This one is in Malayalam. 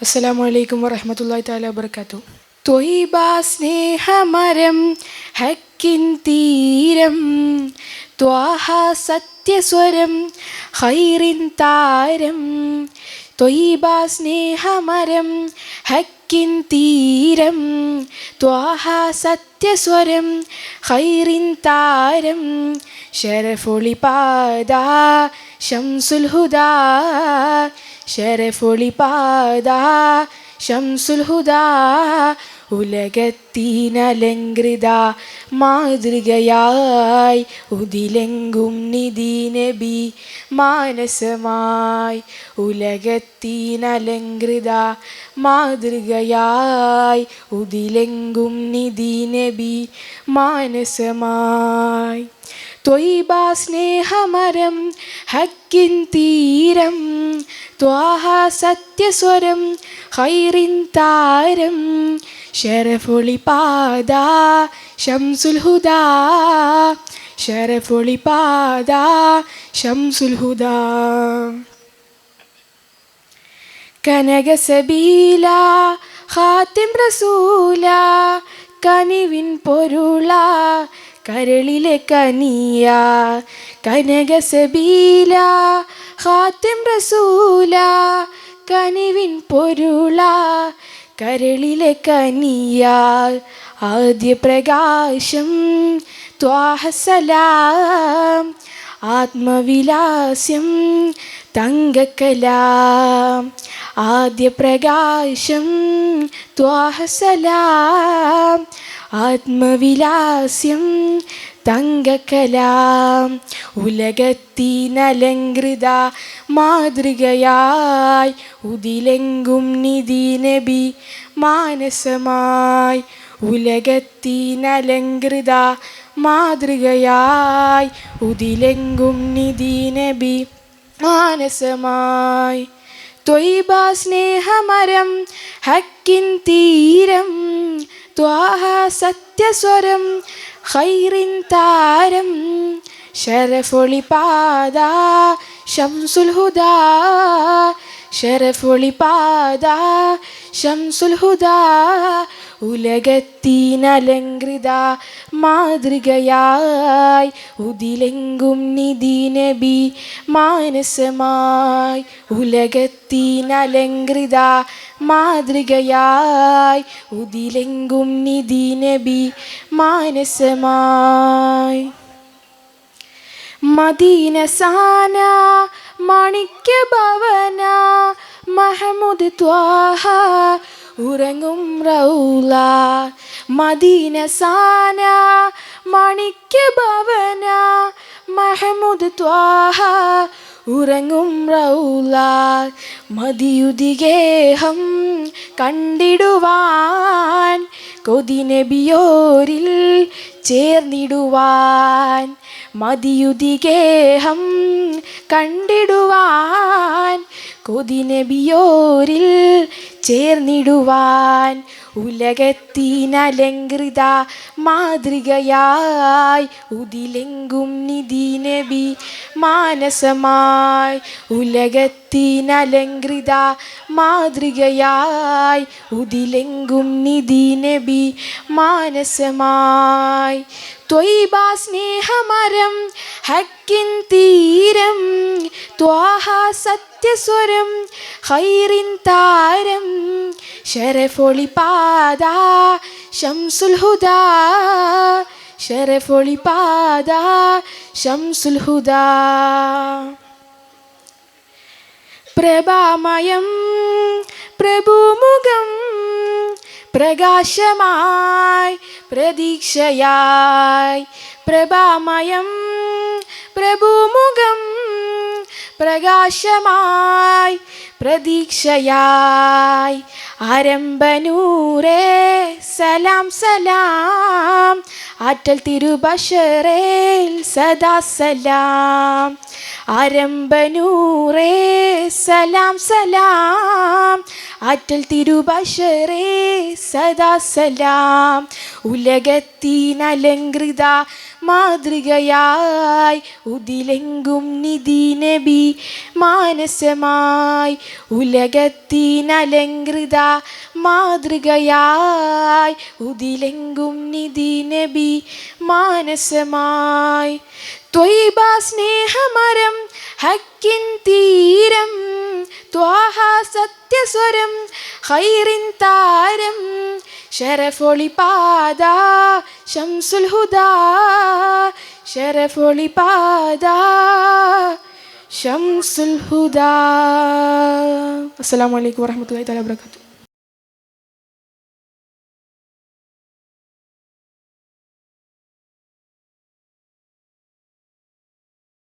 അസ്സലാമു അലൈക്കും വറഹമത്തല്ലാഹി തആല വബറകാതുഹു. ത്വയ്ബ സ്നേഹമരം ഹക്കിൻ തീരം ത്വാഹ സത്യസ്വരം ഹൈറിൻ താരം. ത്വയ്ബാ സ്നേഹമരം ഹക്കിൻ തീരം ത്വാഹ സത്യസ്വരം ഹൈറിൻ താരം. ശരഫൊളി പാദ ശംസുൽ ഹുദാ ശരഫൊളി പാദ ശംസുൽ ഹുദാ ഉലകത്തിനലങ്കൃത മാതൃകയായി ഉതിലെങ്കും നിധി നബി മാനസമായി ഉലകത്തിനലങ്കൃത മാതൃകയായി ഉതിലെങ്കും നിധി നബി മാനസമായി ത്വയ്ബ സ്നേഹമരം ഹക്കിൻ തീരം ത്വാഹ സത്യസ്വരം ഹൈറിൻ താരം ശരഫൊളി പാദ ശംസുൽ ഹുദാ ശരഫൊളി പാദ ശംസുൽ ഹുദാ കനകസബീല ഹാത്തിം റസൂല കനിവിൻ പൊരുള കരളിലെ കനിയ കനകസബീല ഹാത്തിം റസൂല കനിവിൻ പൊരുള കരളിലെ കനിയ ആദ്യ പ്രകാശം ത്വാഹസലാം ആത്മവിലാസ്യം തങ്കക്കല. ആദ്യ പ്രകാശം ത്വാഹസലാം. ആത്മവിലാസ്യം തങ്കക്കല. ഉലകത്തിനലങ്കൃത മാതൃകയായി ഉതിലെങ്കും നിധി നബി മാനസമായി. ഉലകത്തിനലങ്കൃത മാതൃകയായി ഉതിലെങ്കും നിധി നബി മാനസമായി. ത്വയ്ബ സ്നേഹമരം ഹക്കിൻ തീരം ത്വാഹ സത്യസ്വരം ഹൈറിൻ താരം ശരഫൊളി പാദ ശംസുൽ ശരഫൊളി പാദ ശംസുൽ ഹുദാ ഉലകത്തീനലങ്കൃത മാതൃകയായി ഉതിലെങ്കും നിധി നബി മാനസമായി ഉലകത്തീനലങ്കൃത മാതൃകയായി ഉതിലെങ്കും നിധി നബി മാനസമായി. മദീന സാന മാണിക്യ ഭവന മഹമുദ് ത്വാഹ ഉറങ്ങും റൗല മദീന സാന മണിക്കഭവന മഹമുദ് ത്വാഹ ഉറങ്ങും റൗല മതിയുതിഗേഹം കണ്ടിടുവാൻ. കൊതി നബിയോരിൽ ചേർന്നിടുവാൻ. മതിയുതിഗേഹം കണ്ടിടുവാൻ. കൊതി നബിയോരിൽ ചേർന്നിടുവാൻ ഉലകത്തിനലങ്കൃത മാതൃകയായി ഉതിലെങ്കും നിധി നബി മാനസമായി ഉലകത്തിനലങ്കൃത മാതൃകയായി ഉതിലെങ്കും നിധി നബി മാനസമായി. ത്വയ്ബ സ്നേഹമരം ഹക്കിൻ തീരം സത്യസ്വരം ഹൈറിൻ താരം ശരഫൊളി പാദ ശംസുൽ ഹുദാ ശരഫൊളി ശംസുൽ ഹുദാ പ്രഭാമയം പ്രഭുമുഖം പ്രകാശമായി പ്രതീക്ഷയായി. പ്രഭാമയം പ്രഭുമുഖം പ്രകാശമായി പ്രതീക്ഷയായി. ആരംഭനൂരേ സലാം സലാം. ആറ്റൽ തിരുബഷറേൽ സദാ സലാം. ആരംഭനൂറേ സലാം സലാം. ആറ്റൽ തിരുബഷറേ സദാ സലാം. ഉലകത്തിനലങ്കൃത മാതൃകയായി ഉതിലെങ്കും നിധി നബി മാനസമായി ഉലകത്തിനലങ്കൃത മാതൃകയായി ഉതിലെങ്കും നിധി നബി മാനസമായി ത്വയ്ബ സ്നേഹമരം ഹക്കിൻ തീരം ത്വാഹ സത്യസ്വരം ഹൈറിൻ താരം ശരഫൊളി പാദ ശംസുൽ ഹുദാ ശരഫൊളി പാദ ശംസുൽ ഹുദാ. അസ്സലാമു അലൈക്കും വറഹ്മത്തുള്ളാഹി തആല വബറകാതുഹു.